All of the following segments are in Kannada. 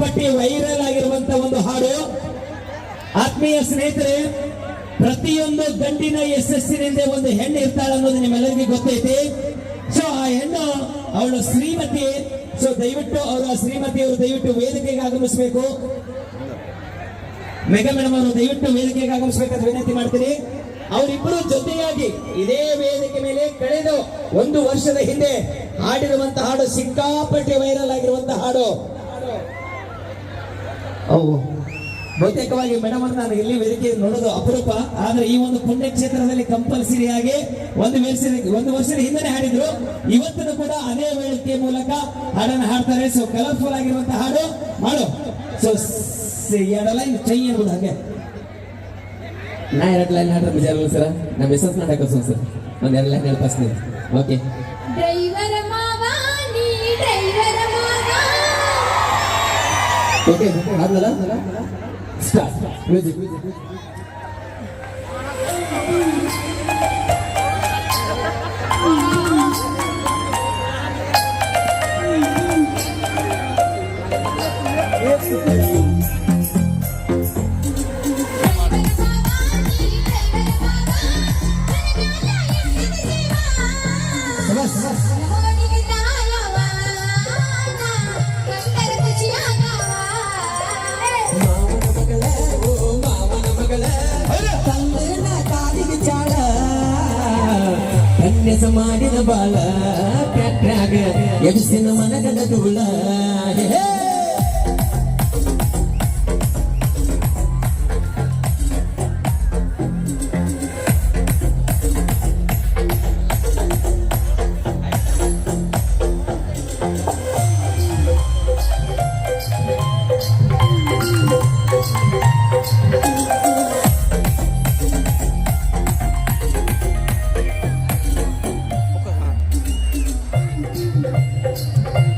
ಸಿಕ್ಕಾಪಟ್ಟಿ ವೈರಲ್ ಆಗಿರುವಂತ ಒಂದು ಹಾಡು. ಆತ್ಮೀಯ ಸ್ನೇಹಿತರೆ, ಪ್ರತಿಯೊಂದು ಗಂಡಿನ ಯಶಸ್ಸಿನಿಂದ ಒಂದು ಹೆಣ್ಣು ಇರ್ತಾಳೆ ಅನ್ನೋದು ನಿಮ್ಮೆಲ್ಲರಿಗೂ ಗೊತ್ತೈತಿ. ಸೊ ಆ ಹೆಣ್ಣು ಅವಳು ಶ್ರೀಮತಿ. ಸೊ ದಯವಿಟ್ಟು ಅವರ ಶ್ರೀಮತಿಯವರು ದಯವಿಟ್ಟು ವೇದಿಕೆಗೆ ಆಗಮಿಸಬೇಕು. ಮೆಗಾ ಮೇಡಮ್ ಅವರು ದಯವಿಟ್ಟು ವೇದಿಕೆಗೆ ಆಗಮಿಸಬೇಕಂತ ವಿನಂತಿ ಮಾಡ್ತೀನಿ. ಅವರಿಬ್ಬರು ಜೊತೆಯಾಗಿ ಇದೇ ವೇದಿಕೆ ಮೇಲೆ ಕಳೆದು ಒಂದು ವರ್ಷದ ಹಿಂದೆ ಹಾಡಿರುವಂತ ಹಾಡು ಸಿಕ್ಕಾಪಟ್ಟೆ ವೈರಲ್ ಆಗಿರುವಂತ ಹಾಡು. ಅವು ಬಹುತೇಕವಾಗಿ ಮೇಡಮ್ ಅವರು ನಾನು ಇಲ್ಲಿ ವೇದಿಕೆ ನೋಡೋದು ಅಪರೂಪ ಆದ್ರೆ ಈ ಒಂದು ಪುಣ್ಯಕ್ಷೇತ್ರದಲ್ಲಿ ಕಂಪಲ್ಸರಿ ಆಗಿ ಒಂದು ವರ್ಷ ಒಂದು ವರ್ಷದ ಹಿಂದೆ ಹಾಡಿದ್ರು. ಇವತ್ತನ್ನು ಕೂಡ ಅದೇ ವೇದಿಕೆ ಮೂಲಕ ಹಾಡನ್ನು ಹಾಡ್ತಾರೆ. ಸೊ ಕಲರ್ಫುಲ್ ಆಗಿರುವಂತಹ ಹಾಡು ಮಾಡು. ಸೊ ಎರಡು ಲೈನ್ ಚೈ ಇರ್ಬೋದು ಹಾಗೆ. ನಾ ಎರಡು ಲೈನ್ ಹಾಡ್ರೆ ಬಿಜಾರಲ್ಲ ಸರ್ ನಾ ಹೆಸರು ನಾಟಕ ಸರ್ ಒಂದ್ ಎರಡು ಲೈನ್ ಹೇಳ್ತಾ ಓಕೆ ओके हाथ Come on, come on. ಕಟ್ಟಾಗ ಎಬಿಸಿನ ಮನಗದ ಧೂಳ hey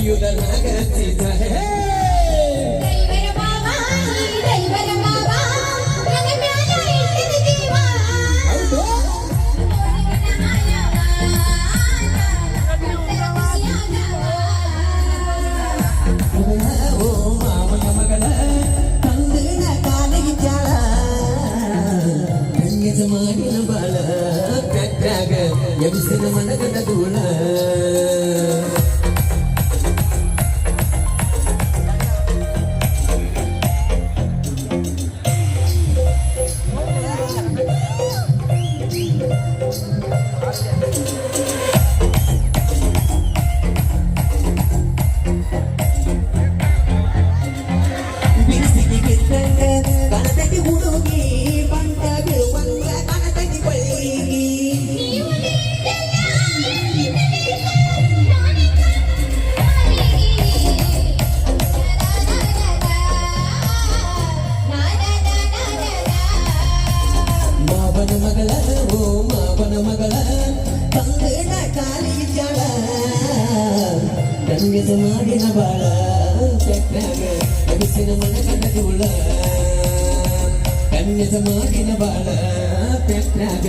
ಒಯ್ಯುದ Nagara ಚೀಜ hey driver ಮಾವ ನೀ ಡ್ರೈವರ ಮಾವ ನನ್ನ ಮ್ಯಾಲ ಇಟ್ಟಿದ ಜೀವ ಹೌದು ಹೋಡಿಗೆ ತಾಯವ ಕಂಡರ ಖುಷಿಯಾಗವ ಓ ಮಾವನ ಮಗಳ ತಂದನ ಕಾಲಿಗೆ ಜಾಳ ಕನ್ಯಸ ಮಾಡಿನ ಬಾಳ ಕಟ್ಟಾಗ ಎಬಿಸಿನ ಮನಗದ ಧೂಳ ಮಗಳ ತಂದನ ಜಾಳ ಕನ್ಯಸ ಮಾಡಿನ ಬಾಳ ಚಕ್ರಾಗ ಅಗಸಿನ ಮನಗಂಡ ಧೂಳ ಕನ್ಯದ ಮಾಡಿನ ಬಾಳ ಪೆಟ್ರಾಗ